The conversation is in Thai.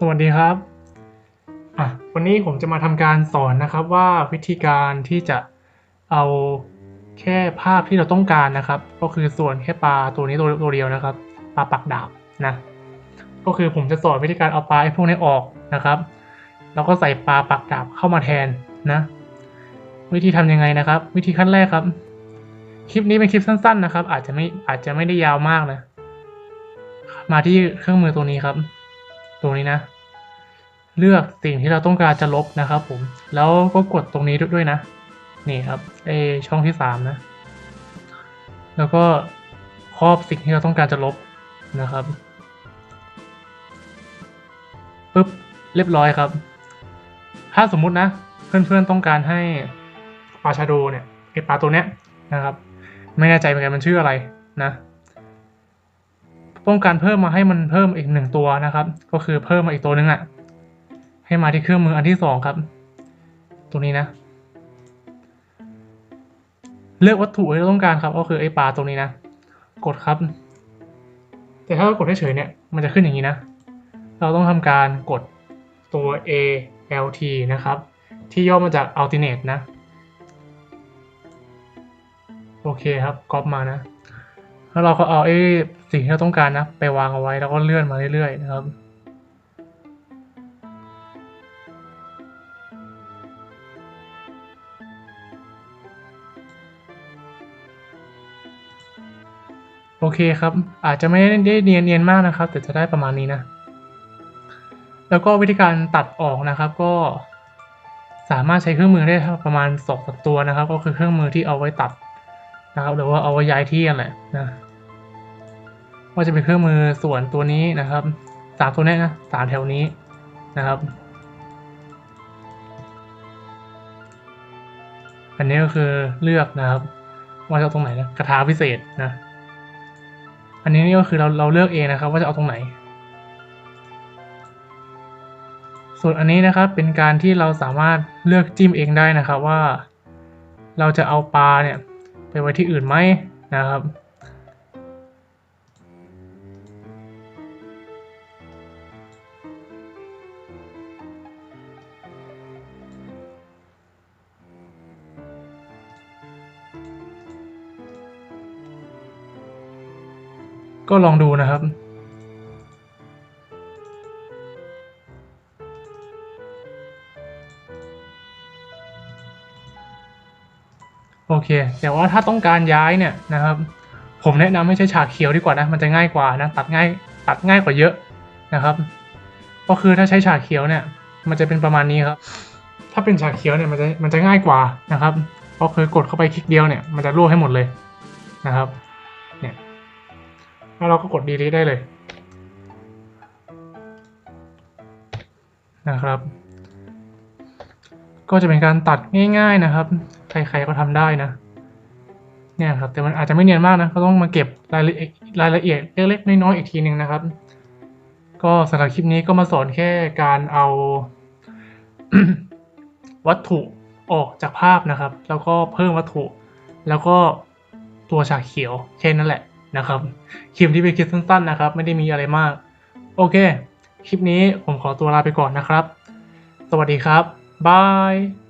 สวัสดีครับอะวันนี้ผมจะมาทำการสอนนะครับว่าวิธีการที่จะเอาแค่ภาพที่เราต้องการนะครับ ก็คือส่วนแค่ปลาตัวนี้ตัวตัวเดียวนะครับปลาปักดาบนะก็คือผมจะสอนวิธีการเอาปลาไอ้พวกนี้ออกนะครับแล้วก็ใส่ปลาปักดาบเข้ามาแทนนะวิธีทำยังไงนะครับ วิธีขั้นแรกครับ คลิปนี้เป็นคลิปสั้น ๆ นะครับ อาจจะไม่อาจจะไม่ได้ยาวมากนะ มาที่เครื่องมือตัวนี้ครับ ตัวนี้นะ เลือกสิ่งที่เราต้องการจะลบนะครับ ผม แล้วก็กดตรงนี้ด้วยนะ นี่ครับไอช่องที่สามนะ แล้วก็ครอบสิ่งที่เราต้องการจะลบนะครับปึ๊บเรียบร้อยครับ ถ้าสมมุตินะ เพื่อนๆต้องการให้ปลาชาโดเนี่ยไอปลาตัวเนี้ยนะครับ ไม่แน่ใจเหมือนกันมันชื่ออะไรนะ ต้องการเพิ่มมาให้มันเพิ่มอีกหนึ่งตัวนะครับ ก็คือเพิ่มมาอีกตัวนึงอะ่ะ ให้มาที่เครื่องมืออันที่สองครับ ตัวนี้นะ เลือกวัตถุที่เราต้องการครับ ก็คือไอ้ปลาตรงนี้นะ กดครับ แต่ถ้าเรากดเฉยๆเนี่ย มันจะขึ้นอย่างนี้นะ เราต้องทำการกดตัว A L T นะครับ ที่ย่อมาจาก alternate นะ โอเคครับ ก๊อปมานะ แล้วเราก็เอาไอ้สิ่งที่เราต้องการนะ ไปวางเอาไว้แล้วก็เลื่อนมาเรื่อยๆนะครับโอเคครับ อาจจะไม่ได้เนียนๆมากนะครับ แต่จะได้ประมาณนี้นะ แล้วก็วิธีการตัดออกนะครับ ก็สามารถใช้เครื่องมือได้ประมาณสองสามตัวนะครับ ก็คือเครื่องมือที่เอาไว้ตัดนะครับหรือว่าเอาไว้ย้ายที่กันแหละนะ ว่าจะเป็นเครื่องมือส่วนตัวนี้นะครับสามตัวนี้นะสามแถวนี้นะครับ อันนี้ก็คือเลือกนะครับ ว่าจะเอาตรงไหนนะกระทาพิเศษนะ อันนี้นี่ก็คือเราเราเลือกเองนะครับ ว่าจะเอาตรงไหน ส่วนอันนี้นะครับเป็นการที่เราสามารถเลือกจิ้มเองได้นะครับว่า เราจะเอาปลาเนี่ยไปไว้ที่อื่นไหมนะครับ ก็ลองดูนะครับ โอเค แต่ว่าถ้าต้องการย้ายเนี่ยนะครับ ผมแนะนำให้ใช้ฉากเขียวดีกว่านะ มันจะง่ายกว่านะ ตัดง่าย ตัดง่ายกว่าเยอะนะครับ ก็คือถ้าใช้ฉากเขียวเนี่ย มันจะเป็นประมาณนี้ครับ ถ้าเป็นฉากเขียวเนี่ยมันจะมันจะง่ายกว่านะครับ ก็คือกดเข้าไปคลิกเดียวเนี่ย มันจะรวบให้หมดเลยนะครับ เนี่ย แล้วเราก็กด delete ได้เลยนะครับ ก็จะเป็นการตัดง่าย ๆนะครับ ใครๆก็ทำได้นะเนี่ยครับแต่มันอาจจะไม่เนียนมากนะก็ต้องมาเก็บรายละเอียดรายละเอียดเล็กๆน้อยๆอีกทีหนึ่งนะครับ ก็สำหรับคลิปนี้ก็มาสอนแค่การเอาวัตถุออกจากภาพนะครับ แล้วก็เพิ่มวัตถุ แล้วก็ตัวฉากเขียวแค่นั้นแหละ นะครับคลิปที่เป็นคลิปสั้นๆนะครับ ไม่ได้มีอะไรมาก โอเค คลิปนี้ผมขอตัวลาไปก่อนนะครับ สวัสดีครับบาย